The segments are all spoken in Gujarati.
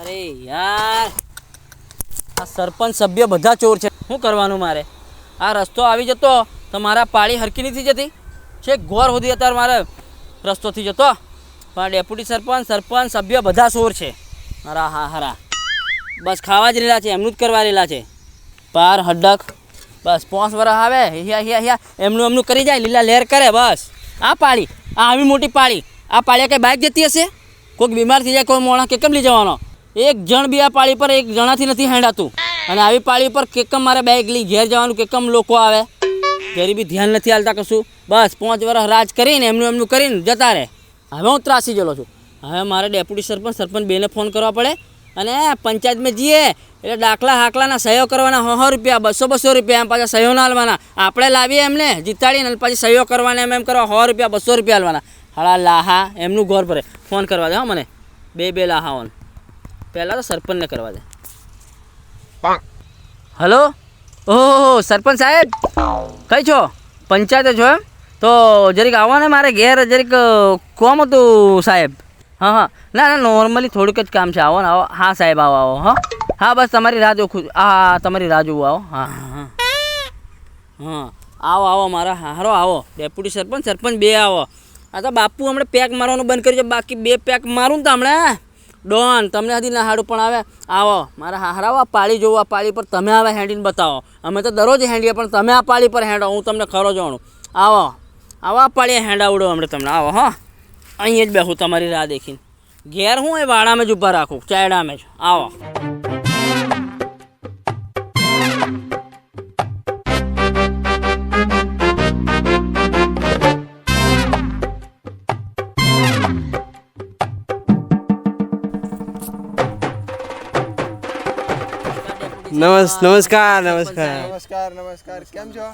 અરે યાર. આ સરપંચ સભ્ય બધા ચોર છે. શું કરવાનું મારે? આ રસ્તો આવી જતો, તો મારા પાળી હરકી નથી જતી? છે ઘોર સુધી અત્યારે મારે રસ્તોથી જતો. પણ ડેપ્યુટી સરપંચ સરપંચ સભ્ય બધા ચોર છે. મારા હા હારા. બસ ખાવા જ રહેલા છે, એમનું જ કરવા રહેલા છે. પાર હડક, બસ પોસ વરસ આવે, હિયા હિયા હિયા. એમનું એમનું કરી જાય, લીલા લહેર કરે, બસ. આ પાળી, આ આવી મોટી પાળી. આ પાળીએ કંઈ બાઇક જતી હશે? કોઈક બીમાર થઈ જાય, કોઈ મોણા કેમ લઈ જવાનો? એક જણ બી આ પાળી પર, એક જણાથી નથી હેંડાતું. અને આવી પાળી પર કેકમ મારે બાઇક લઈ ઘેર જવાનું, કેકમ લોકો આવે? ઘેરી બી ધ્યાન નથી હાલતા કશું. બસ, પાંચ વર્ષ રાજ કરીને, એમનું એમનું કરીને જતા રહે. હવે હું ત્રાસી ગયેલો છું. હવે મારે ડેપ્યુટી સરપંચ સરપંચ બેને ફોન કરવા પડે. અને પંચાયતમાં જઈએ એટલે દાખલા હાકલાના સહયો કરવાના સો રૂપિયા, બસો બસો રૂપિયા એમ પાછા સહયો ના હાલવાના. આપણે લાવીએ એમને, જીતાડીને પછી સહયો કરવાના એમ એમ કરવા સો રૂપિયા, બસો રૂપિયા હાલવાના. હાળા લાહા, એમનું ઘર ભરે. ફોન કરવા દે મને. બે બે લાહાઓને પહેલાં તો સરપંચને કરવા દે. હલો? ઓહો સરપંચ સાહેબ કઈ છો? પંચાયતે છો એમ? તો જરીક આવો ને મારે ઘેર જરીક કોમ હતું સાહેબ. હા હા. ના ના નોર્મલી થોડુંક જ કામ છે. આવો ને આવો. હા સાહેબ આવો આવો હા. હા બસ તમારી રાહ જોઉં હા તમારી રાહ જોવું આવો. હા હા હા. આવો આવો મારા. હારો આવો. ડેપ્યુટી સરપંચ સરપંચ બે આવો. આ તો બાપુ હમણાં પેક મારવાનું બંધ કર્યું છે. બાકી બે પેક મારું ને તો હમણાં. ડોન, તમને હજી ના હાડું પણ આવે? આવો, મારા હારાઓ આ પાળી જોવો આ પાળી પર તમે આવે હેન્ડીને બતાવો. અમે તો દરરોજ હેન્ડીએ પણ તમે આ પાળી પર હેંડો, હું તમને ખરો જાણું. આવો આવો આ પાળીએ હેંડાવડો હમણાં તમને. આવો, હા. અહીં જ બેહું તમારી રાહ દેખીને. ઘેર હું એ વાડામાં જ ઊભા રાખું ચાયડામાં જ. આવો. નમસ્કાર. નમસ્કાર નમસ્કાર. નમસ્કાર કેમ છો?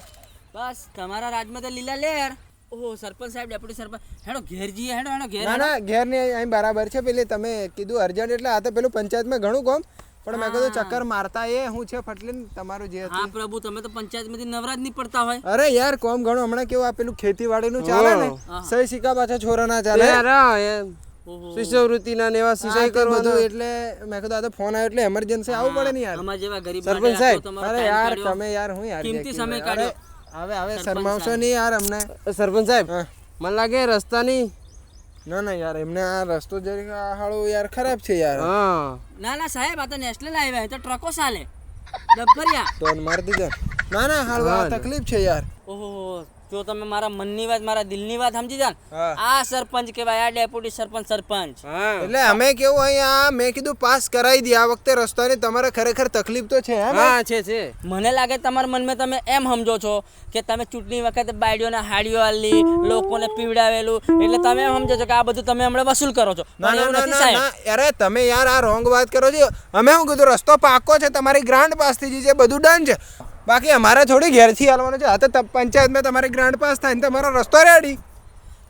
બસ તમારા રાજમાં તો લીલા લેર. ઓહો સરપંચ સાહેબ ડેપ્યુટી સરપંચ. હેડો ઘેર જઈએ હેડો હેડો ઘેર ના ના ઘેર ને અહીં બરાબર છે. પેલી તમે કીધું અર્જન્ટ એટલે આ તો પેલું પંચાયતમાં ઘણું કોમ. પણ મેં કીધું ચક્કર મારતા એ હું છે ફટલીન તમારું જે હા પ્રભુ તમે તો પંચાયતમાંથી નવરાજ નહીં પડતા હોય. અરે યાર કોમ ઘણું. હમણાં કેવું આ પેલું ખેતીવાડીનું ચાલે ને? સહી સિક્કા પાછા છોરાના ચાલે. ઓહો શિષ્યવૃત્તિના નેવા સિંચાઈ કરવાનું બધું એટલે મેં કીધું આ તો ફોન આવ્યો એટલે એમરજન્સી આવવું પડે ને યાર. અમાર જેવા ગરીબ સરપંચ સાહેબ, અરે યાર તમે યાર હું યાર કિંમતી સમય કાઢ્યો. હવે હવે શરમાવશો નહીં યાર અમને. સરપંચ સાહેબ મને લાગે રસ્તાની ના ના યાર એમને આ રસ્તો જરીક આ હાળો યાર ખરાબ છે યાર. હા. ના ના સાહેબ આ તો નેશનલ હાઈવે તો ટ્રકો ચાલે. ડબ્બરિયા તો મારી દીધો. ના ના હાળો તકલીફ છે યાર. ઓહો જો તમે મારા મનની વાત મારા દિલની વાત સમજી જાન ને, આ સરપંચ કહેવાય આ ડેપ્યુટી સરપંચ સરપંચ. એટલે અમે કેવું અહીંયા મેં કીધું પાસ કરાવી દી આ વખતે રસ્તાની તમારે ખરેખર તકલીફ તો છે હા છે છે. મને લાગે તમારા મનમાં તમે એમ સમજો છો કે તમે ચૂંટણી વખતે બાયડીઓના હાડીઓ આલી લોકોને પીવડાવેલું એટલે તમે એમ સમજો છો કે આ બધું તમે હમણાં વસૂલ કરો છો. એવું નથી સાહેબ. અરે તમે યાર આ રોંગ વાત કરો છો. અમે શું કીધું? રસ્તો પાકો છે તમારી ગ્રાન્ડ પાસ થઈ છે બધું ડન છે. બાકી અમારે થોડી ઘેરથી હાલવાનું છે. આ તો પંચાયતમાં તમારી ગ્રાન્ટ પાસ થાય ને તમારો રસ્તો રેડી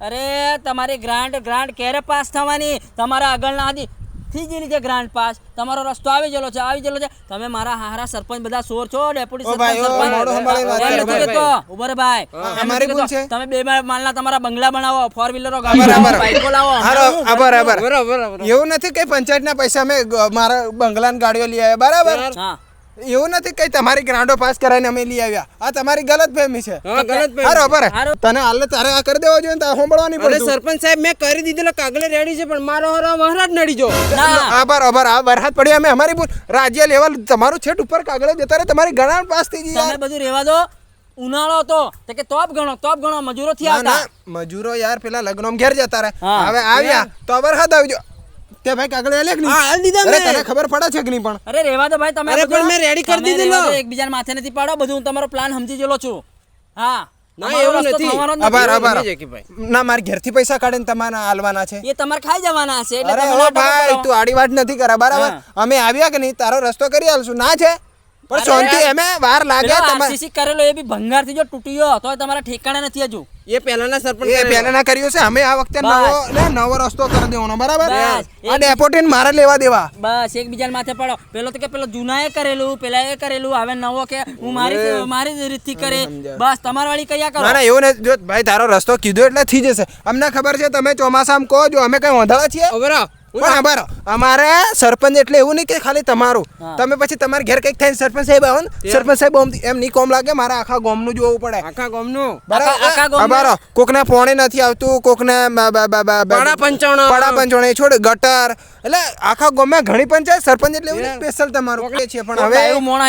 અરે તમારી ગ્રાન્ટ ગ્રાન્ટ ક્યારે પાસ થવાની? તમારા આગળના હતી થઈ ગયેલી છે ગ્રાન્ડ પાસ. તમારો રસ્તો આવી ગયેલો છે આવી ગયેલો છે. તમે મારા હારા સરપંચ બધા સોર છો ડેપ્યુટી સરપંચ ઓ મોઢું સંભાળીને વાત એમ કરો, નથી ભાઈ. કહેતો. ઊભો રે ભાઈ એમ અમારી નથી ભૂલ કહેતો. છે. તમે બે માલના તમારા બંગલા બનાવો ફોર વ્હીલરો બરાબર. બાઈકો લાવો. બરાબર. બરાબર બરાબર. એવું નથી કે પંચાયતના પૈસા અમે મારા બંગલાની ગાડીઓ લઈ આવ્યા બરાબર? હા. એવું નથી કઈ તમારી ગ્રાન્ડો પાસ કરાવીને અમે લઈ આવ્યા. આ તમારી ગલત ફહેમી છે હારો તને હાલ તારે આ કરી દેવા જોઈએ સાંભળવાની પડે સરપંચ સાહેબ મેં કરી દીધેલો કાગળે રેડી છે પણ મારો હરો મહારાજ નડી જો આભાર આભાર આ વરસાદ પડી અમે અમારી રાજ્ય લેવલ તમારું છેટ ઉપર કાગળે જતા રહે તમારી ગ્રાન્ડ પાસ થઈ ગઈ તમે બધું રહેવા દો. ઉનાળો હતો તો કે તોપ ગણો તોપ ગણો મજૂરો થી ના આવતા મજૂરો યાર પેલા લગ્નો ઘેર જતા રહે. હવે આવ્યા તો વરસાદ આવજો તે ભાઈ કાગળ આલે કે નહીં? હા, આલી દીધા અરે મેં. તને ખબર પડે છે કે નહીં પણ? અરે રેવા દો ભાઈ તમે અરે પણ મેં રેડી કરી દીધેલો. એકબીજાને માથે નથી પાડો બધું હું તમારો પ્લાન સમજી ગયેલો છું. હા ના, એવું નથી. આભાર. આભાર. ના મારે ઘેરથી પૈસા કાઢીને તમારે હાલવાના છે. એ તમારે ખાઈ જવાના છે એટલે તમે ભાઈ તું આડી વાત નથી કરા બરાબર? અમે આવ્યા કે નહીં? તારો રસ્તો કરી આલશું. ના છે? પણ અરે શાંતિ એમે વાર લાગે RCC કરેલો એ બી ભંગારથી જો તૂટ્યો તો તમારા ઠેકાણે નથી હજુ. એ પહેલાના સરપંચ એ પહેલાના કર્યો છે અમે આ વખતે નવો ને નવો રસ્તો કરી દેવાનો બરાબર? આ ડેપોટીને મારે લેવા દેવા. બસ એકબીજાને માથે પડો. પેલો તો કે પેલો જૂનાએ કરેલું પેલા એ કરેલું હવે નવો કે હું મારી મારી રીતથી કરે. બસ તમારી વાળી કયા કરો? ના ના એવું ને જો ભાઈ તારો રસ્તો કીધો એટલે થઈ જશે. અમને ખબર છે તમે ચોમાસામાં કહો જો અમે કઈ વાંધળા છીએ? હવે પણ આ અમારે સરપંચ એટલે એવું નહીં કે ખાલી તમારું. તમે પછી તમારે ઘેર કંઈક થઈને સરપંચ સાહેબ આવો સરપંચ સાહેબ એમ નહીં કોમ લાગે મારે આખા ગામનું જોવું પડે. આખા ગામનું? ગામમાં- બરાબર. પોણે નથી આવતું કોકને પાડા પંચાવન છોડ ગટર. એટલે આખા ગામમાં ઘણી પંચાયત સરપંચ એટલે એવું સ્પેશિયલ તમારું. છે પણ હવે મોણ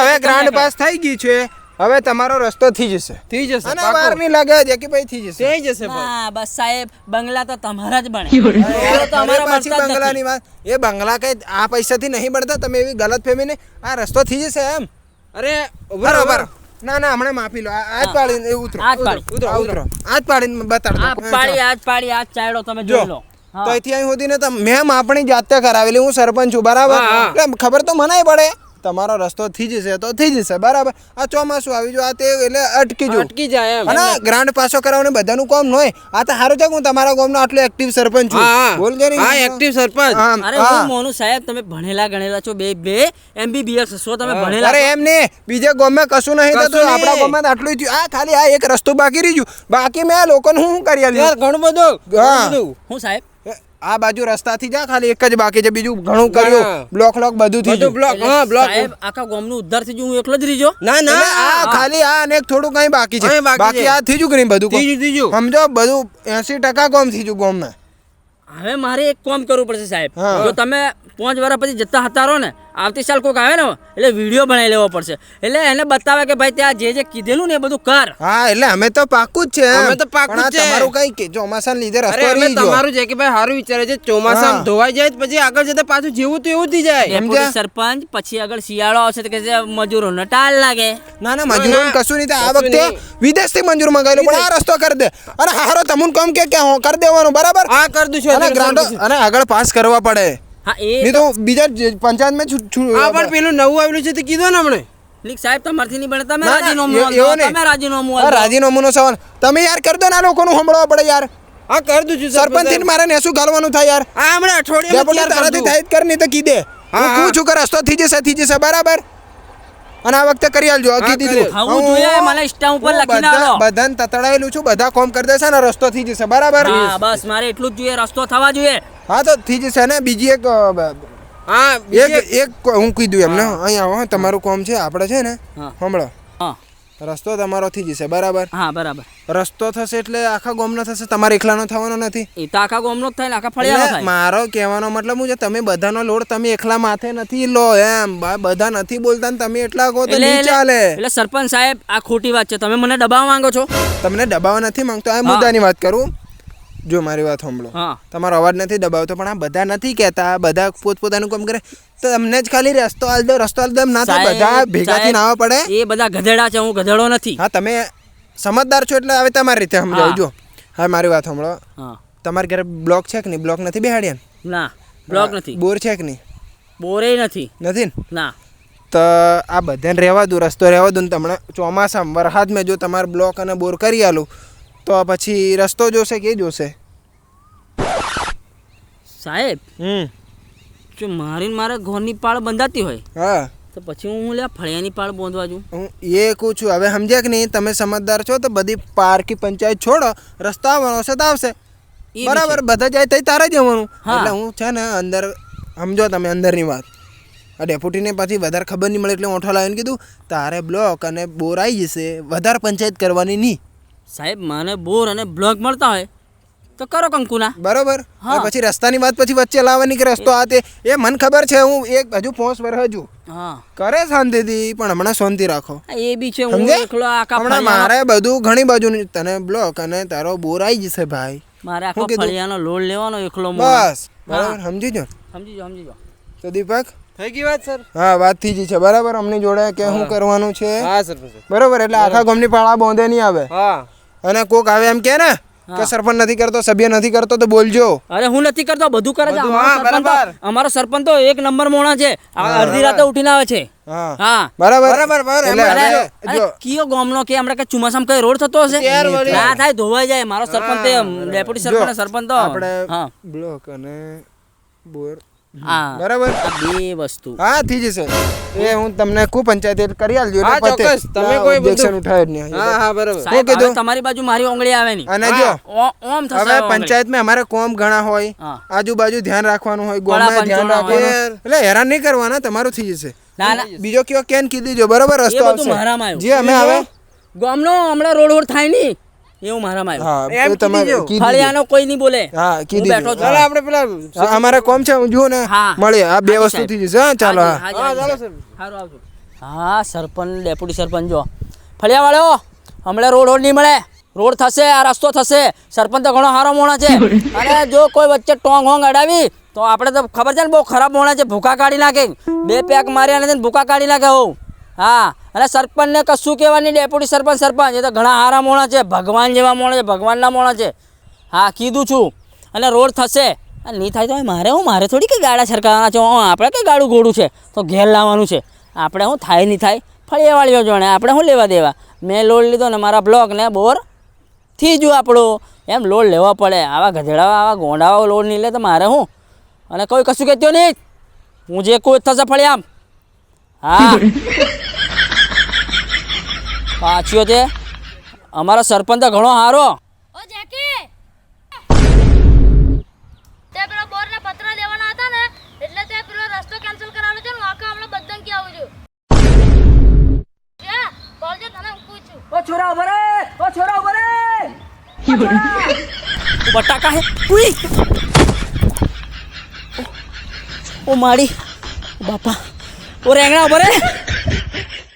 હવે ગ્રાન્ડ પાસ થઈ ગઈ છે હવે તમારો રસ્તો થઈ જશે. થઈ જશે અને વાર નહીં લાગે છે કે ભાઈ થઈ જશે. થઈ જશે હા બસ સાહેબ બંગલા તો તમારા જ બને. બંગલો તો અરે અમારા પાછી બંગલાની વાત. એ બંગલા કઈ આ પૈસાથી નહીં બનતા તમે એવી ગલત ફેમીને આ રસ્તો થઈ જશે એમ. અરે બરોબર. ના ના હમણાં માફી લો. આજ. પાડીને ઉતરો. આજ પાડી. ઉતરો ઉતરો આજ પાડીને બતાડ આજ પાડી આજ પાડી આજ ચાડો તમે જોઈ લો. તો અહીંથી અહીં સુધી ને તમ- મેં આપણી જાતે કરાવેલી હું સરપંચ છું બરાબર? ખબર તો મનાય પડે. તમારો રસ્તો થઈ જશે તો થઈ જશે બરાબર? આ ચોમાસું આવી જો આ તે એટલે અટકી જો અટકી જાય એમ. અને ગ્રાન્ડ પાસો કરાવને બધાનું કામ ન હોય. આ તો સારું છે કે હું તમારા ગામનો આટલો એક્ટિવ સરપંચ છું. બોલ કે હા એક્ટિવ સરપંચ. અરે હું. મોનુ સાહેબ તમે ભણેલા ગણેલા છો બે બે એમબીબીએસ છો તમે ભણેલા અરે એમ નહીં. બીજે ગામમાં કશું નહીં તો થતું આપણા ગામમાં આટલું થયું. આ ખાલી આ એક રસ્તો બાકી રહી બાકી મેં આ લોકોને હું કરી યાર આલ્યું ઘણું ઘણું બધું. હું સાહેબ આ બાજુ રસ્તાથી જા ખાલી એક જ બાકી છે બીજું ઘણું કર્યું. બ્લોક બ્લોક બધું થઈ બધું ગયું. બ્લોક હા બ્લોક. સાહેબ આખા ગામનું ઉદ્ધાર થઈ હું એકલો જ રીજો ના ના. આ ખાલી આ અને થોડું કઈ બાકી છે. બાકી આ થઈ ગયું કે નહીં બધું થઈ ગયું સમજો બધું એસી ટકા ગોમ થઈ ગયું ગામમાં હવે મારે એક કામ કરવું પડશે સાહેબ. જો તમે પાંચ વર્ષ પછી જતા હતા રહો ને આવતી સાલ કોઈક આવે ને એટલે વીડિયો બનાવી લેવો પડશે. એટલે એને બતાવે કે ભાઈ ત્યાં જે જે કીધેલું ને એ બધું કર. હા એટલે અમે તો પાકું જ છે. અમે તો પાકું જ છે. તમારું કઈ કે ચોમાસાને લીધે રસ્તો રહી ગયો. તમારું છે કે ભાઈ સારું વિચારે છે ચોમાસા ધોવાઈ જાય પછી આગળ જતા પાછું જેવું તો એવું થઈ જાય. એમ કે સરપંચ પછી આગળ શિયાળો આવશે તો કે જે મજૂરો ટાળ લાગે. ના ના મજૂરો કશું નહીં. આ વખતે વિદેશથી મંજૂર મંગાવેલો પણ આ રસ્તો કરી દે. અરે હારો તમુન કામ કે કે હું કરી દેવાનું બરાબર? આ કરી દઉં છું અને ગ્રાન્ડો અને આગળ પાસ કરવા પડે. હા એ નહીં તો બીજા પંચાયતમાં છૂ- છૂ- પણ પેલું નવું આવેલું છે તે કીધું ને હમણે? લીક સાહેબ તમારથી નહીં બને. તમે રાજીનામું એવો નહીં. તમે રાજીનામું આ. રાજીનામુંનો સવાલ. તમે યાર કરી દો ને આ લોકોનું સંભળવા પડે યાર. હા કરી દઉં છું સરપંચથી મારે ને શું ગાલવાનું થાય યાર. આ હમણાં અઠવાડિયામાં તારાથી થાય જ કર નહીં તો કીધે. હા, હું કહું છું કે રસ્તો થઈ જશે થઈ જશે બરાબર? અને આ વખતે કરી આલજો આ કીધી દીધું. આવું જોઈએ મને ઇન્સ્ટા ઉપર લખી આલો બધાને તતડાયેલું છું બધા કોમ કરી દેશે ને રસ્તો થઈ જશે બરાબર? હા બસ મારે એટલું જ જોઈએ રસ્તો થવા જોઈએ. હા તો થઈ જશે ને બીજી એક હા એક એક હું કીધું એમને અહીંયા તમારું કોમ છે આપણે છે ને હમણાં. હા. રસ્તો તમારો થઈ જશે બરાબર? હા બરાબર. રસ્તો થશે એટલે આખા ગામનો થશે તમારે એકલાનો થવાનો નથી. એ તો આખા ગામનો જ થાય ને આખા ફળિયાનો થાય. મારો કહેવાનો મતલબ હું છે તમે બધાનો લોડ તમે એકલા માથે નથી લો એમ. બધા નથી બોલતા ને તમે એટલા કહો તો નહીં એટલે- ચાલે. એટલે સરપંચ સાહેબ આ ખોટી વાત છે. તમે મને દબાવવા માંગો છો? તમને દબાવવા નથી માંગતો આ મુદ્દાની વાત કરું. જો મારી વાત સાંભળો. તમારો અવાજ નથી દબાવતો પણ આ બધા નથી કહેતા. બધા પોતપોતાનું કામ કરે. તો તમને જ ખાલી રસ્તો હાલ દો રસ્તો હાલ દો ના થાય. બધા ભેગા થઈને સાહેબ, આવવા પડે. એ બધા ગધેડા છે હું ગધેડો નથી. હા તમે સમજદાર છો એટલે હવે તમારી રીતે સમજાવું. હા. જો હા મારી વાત સાંભળો. તમારે ઘરે બ્લોક છે કે નહીં? બ્લોક નથી બેહાડ્યા? ના બ્લોક નથી. બોર છે કે નહીં? બોરે નથી. નથી ને? ના. તો આ બધાને રહેવા દો રસ્તો રહેવા દો ને તમને ચોમાસામાં વરસાદમાં જો તમારે બ્લોક અને બોર કરી આલું તો પછી રસ્તો જોશે કે જોશે? સાહેબ હમ. જો મારીને મારે ઘરની પાળ બંધાતી હોય હા. તો પછી હું લ્યા ફળિયાની પાળ બોંધવા જઉં. હું એ કહું છું હવે સમજ્યા કે નહીં તમે સમજદાર છો તો બધી પાર્કી પંચાયત છોડો રસ્તો આવવાનો હશે તો આવશે. બરાબર બધા જાય તઈ તારે જવાનું એટલે હું છે ને અંદર સમજો તમે અંદરની વાત. આ ડેપ્યુટીને પાછી વધારે ખબર નહીં મળે એટલે ઓઠો લાવીને કીધું તારે બ્લોક અને બોર આવી જશે વધારે પંચાયત કરવાની નહીં. સાહેબ મને બોર અને બ્લોક મળતા હોય તો કરો કંકુના. બરોબર. હા. પછી રસ્તાની વાત પછી વચ્ચે લાવવાની કે રસ્તો આ તે? એ મને ખબર છે હું એક હજુ પોસ વર હજુ. હા. કરે શાંતિથી પણ હમણાં શાંતિ રાખો. એ બી છે હું એકલો આખા હમણાં મારે બધું ઘણી બાજુ તને બ્લોક અને તારો બોર આવી જશે ભાઈ. મારે આખો ફળિયાનો લોડ લેવાનો એકલો. બસ. બરાબર સમજી જો સમજી જો સમજી જો તો દીપક? થઈ ગઈ વાત સર? હા વાત થઈ ગઈ છે. બરાબર અમને જોડે કે શું કરવાનું છે? હા સર બરોબર એટલે આખા ગામની પાળા બોંધે નહીં આવે? હા. અને કોક આવે એમ કે ને કે સરપંચ નથી કરતો સભ્ય નથી કરતો તો બોલજો. અરે હું નથી કરતો બધું કરે છે. અમારો સરપંચ તો- બરાબર. અમારો સરપંચ તો એક નંબર મોણા છે. આ અડધી રાતે ઉઠીને આવે છે. હા. હા. બરાબર. બરાબર, કયો ગામનો કે હમણાં કઈ ચોમાસામાં કઈ રોડ થતો હશે? ના થાય ધોવાઈ જાય. મારો સરપંચ ડેપ્યુટી સરપંચ સરપંચ તો આપણે બ્લોક અને બોર હા બરાબર? બે વસ્તુ. હા થઈ જશે. એ હું તમને કુ પંચાયત કરી આલજો. હા, ચોક્કસ. તમે કોઈ બધું- ઉઠાવે જ નહીં. હા હા બરાબર. સાહેબ કીધું? તમારી બાજુ મારી ઓંગળી આવે નહીં. અને જો ઓમ થશે હવે પંચાયત મે અમારે કોમ ઘણા હોય આજુબાજુ ધ્યાન રાખવાનું હોય ગોમાં ધ્યાન રાખવાનું એટલે હેરાન નહીં કરવાના તમારું થઈ જશે. ના ના. બીજો કયો કેન કીધી જો બરાબર? રસ્તો આવશે. જી અમે હવે ગામનો હમણાં રોડ રોડ થાય નહીં. એવું મારામાં આવ્યું. હા એમ એ તમારે ફળિયાનો કોઈ નહીં બોલે. હા કીધી બેઠો છું. ચાલો આપણે પેલા અમારા કોમ છે હું જુઓ ને. મળે આ બે વસ્તુ. થઈ જશે હા ચાલો હા. ચાલો સારું આવજો. હા સરપંચ ડેપ્યુટી સરપંચ જો. ફળિયા વાળો હમણાં રોડ રોડ નહીં મળે. રોડ થશે આ રસ્તો થશે. સરપંચ તો ઘણો સારો મોણા છે. અને જો કોઈ વચ્ચે ટોંગ હોંગ અડાવી તો આપણે તો ખબર છે ને બહુ ખરાબ મોણા છે. ભૂકા કાઢી નાખે. બે પેક મારી અને ભૂકા કાઢી નાખે હોઉં. હા. અને સરપંચને કશું કહેવાની ડેપ્યુટી સરપંચ સરપંચ, એ તો ઘણા સારા મોણા છે, ભગવાન જેવા મોણા છે, ભગવાનના મોણા છે. હા, કીધું છું. અને રોડ થશે. અને નહીં થાય તો મારે હું, મારે થોડી કંઈ ગાડા સરકાવવાના છે? આપણે કંઈ ગાડું ઘોડું છે? તો ઘેર લાવવાનું છે. આપણે હું થાય નહીં થાય ફળિયાવાળીઓ જોણે આપણે શું લેવા દેવા? મેં લોડ લીધો ને મારા બ્લોક ને બોરથી જ આપણો. એમ લોડ લેવા પડે. આવા ગધેડાવા આવા ગોંડાવા લોડ નહીં લે તો મારે હું? અને કોઈ કશું કહેતો નહીં. હું જે કોઈ થશે ફળિયામ. હા. પાછ્યો તે અમારો સરપંચ તો ઘણો સારો ઓ જેકી! તે પેલા બોર ને પત્ર લેવાના હતા ને એટલે તે પેલો રસ્તો કેન્સલ કરાવવાનો છે ને આખા હમણાં બધાને કે આવું છું. જે બોલજે તને હું પૂછું. ઓ છોરા ઉભરે ઓ છોરા ઊભા રે! ઓ છોરા! તું બટાકા હે. ઉઈ! ઓ, મારી માડી. બાપા. ઓ રેંગણા ઊભા રે.